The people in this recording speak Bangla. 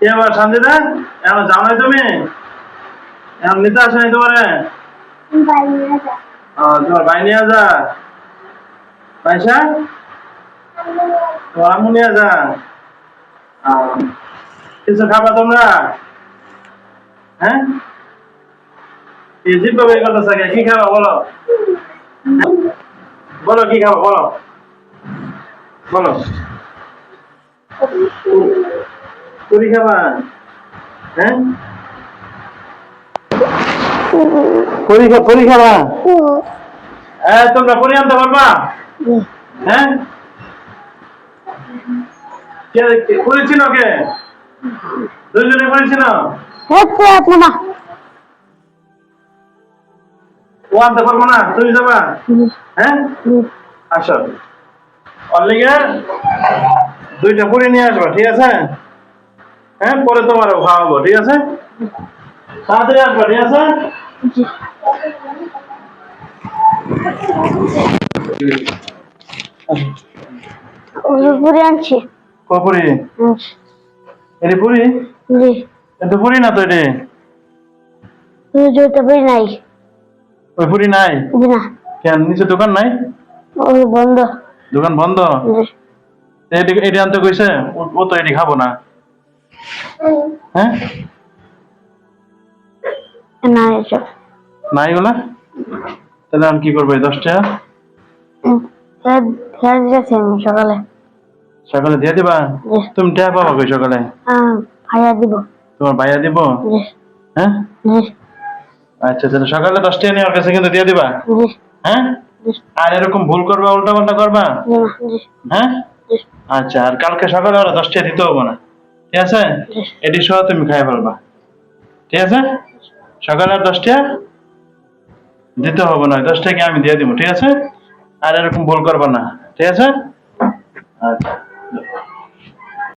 কি আবার শান্তিদা এখন যাও নাই তুমি? এখন নিতে আসে নাই তোমারে তোমার ভাই নিয়ে যা। পয়সা তোমার আম্মু নিয়ে যা। কিছু খাবা তোমরা? হ্যাঁ? এই জিব্বা বের করতে থাকে, কি খাবা বলো? বলো, কি খাবা বলো? বলো। পুরি খাবা হ্যাঁ? হ্যাঁ তোমরা পুরি আনতে পারবা? হ্যাঁ? কে কে- কে? দুইজনে পুরি ছিল ও আনতে পারব না? তুমি যাবা? হ্যাঁ? আসো। অল্লিগে দুইটা পুরি নিয়ে আসবা ঠিক আছে? হ্যাঁ পরে তোমারও খাওয়াবো ঠিক আছে? তাড়াতাড়ি আসবা ঠিক আছে? পুরি আনছি। ক পুরি? পুরি? জি। এত পুরি না তো এটি? জুতো পুরি নাই। ওই পুরি নাই? না। কেন নিচে দোকান নাই? ওই বন্ধ। দোকান বন্ধ? এটি আনতে কইছে ও তো এটি খাব না। হ্যাঁ? না এসব নাই তাহলে আমি কি করব এই দশ টাকা খেয়ে দিয়েছি আমি সকালে। সকালে দিয়ে দিবা? তুমি টাকা পাবা কই সকালে? ভাইয়া দিব। তোমার ভাইয়া দিব? হ্যাঁ? আচ্ছা তাহলে সকালে দশ টাকা নিয়ে ওর কাছে কিন্তু দিয়ে দিবা? হ্যাঁ? আর এরকম ভুল করবা উল্টা পাল্টা করবা হ্যাঁ? আচ্ছা আর কালকে সকালে ওরা দশ টাকা দিতে হব না। ঠিক আছে? এটি সহ তুমি খাই ফেলবা। ঠিক আছে? সকালে দশটা? দিতে হবে না, দশটাকে আমি দিয়ে দিব, ঠিক আছে? আর এরকম ভুল করবা না, ঠিক আছে? আচ্ছা।